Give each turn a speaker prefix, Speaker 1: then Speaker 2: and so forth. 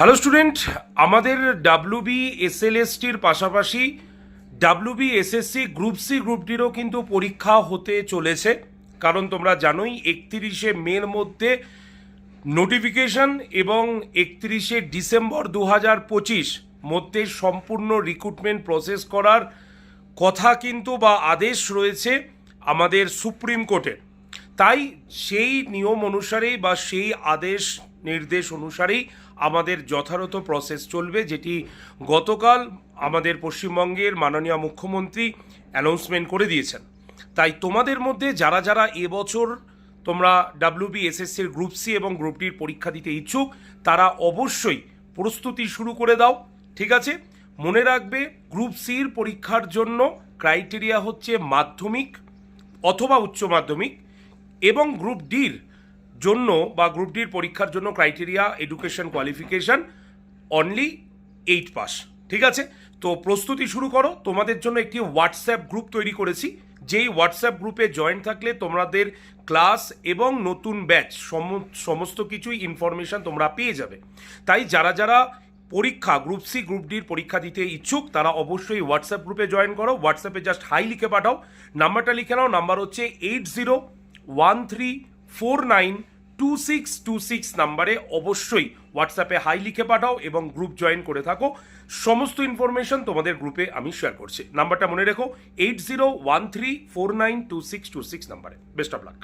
Speaker 1: Hello student আমাদের W B এসএলএসটির পাশাপাশি W B SSC group C group ডিরও কিন্তু পরীক্ষা হতে চলেছে। কারণ তোমরা জানোই, একত্রিশে মের মধ্যে নোটিফিকেশন এবং একত্রিশে ডিসেম্বর দু হাজার পঁচিশ মধ্যে সম্পূর্ণ রিক্রুটমেন্ট প্রসেস করার কথা কিন্তু বা আদেশ রয়েছে আমাদের সুপ্রিম কোর্টের। তাই সেই নিয়ম অনুসারেই বা সেই আদেশ নির্দেশ অনুসারেই আমাদের যথাযথ প্রসেস চলবে, যেটি গতকাল আমাদের পশ্চিমবঙ্গের মাননীয় মুখ্যমন্ত্রী অ্যানাউন্সমেন্ট করে দিয়েছেন। তাই তোমাদের মধ্যে যারা যারা এবছর তোমরা ডাব্লিউবি এসএসসির গ্রুপ সি এবং গ্রুপ ডির পরীক্ষা দিতে ইচ্ছুক, তারা অবশ্যই প্রস্তুতি শুরু করে দাও, ঠিক আছে? মনে রাখবে গ্রুপ সির পরীক্ষার জন্য ক্রাইটেরিয়া হচ্ছে মাধ্যমিক অথবা উচ্চ মাধ্যমিক। এবং গ্রুপ ডির জন্য বা গ্রুপ ডির পরীক্ষার জন্য criteria education qualification only eight pass ঠিক আছে? তো প্রস্তুতি শুরু করো। তোমাদের জন্য একটি হোয়াটসঅ্যাপ গ্রুপ তৈরি করেছি। যেই হোয়াটসঅ্যাপ গ্রুপে জয়েন থাকলে তোমাদের ক্লাস এবং নতুন ব্যাচ সমস্ত কিছুই ইনফরমেশন তোমরা পেয়ে যাবে। তাই যারা যারা পরীক্ষা গ্রুপ সি গ্রুপ ডির পরীক্ষা দিতে ইচ্ছুক, তারা অবশ্যই হোয়াটসঅ্যাপ গ্রুপে জয়েন করো। হোয়াটসঅ্যাপে জাস্ট হাই লিখে পাঠাও। নাম্বারটা লিখে নাও। নাম্বার হচ্ছে eight zero one three four nine two six two six নাম্বারে অবশ্যই হোয়াটসঅ্যাপে হাই লিখে পাঠাও এবং গ্রুপ জয়েন করে থাকো। সমস্ত ইনফরমেশন তোমাদের গ্রুপে আমি শেয়ার করছি। নাম্বারটা মনে রেখো eight zero one three four nine two six two six নাম্বারে। Best of luck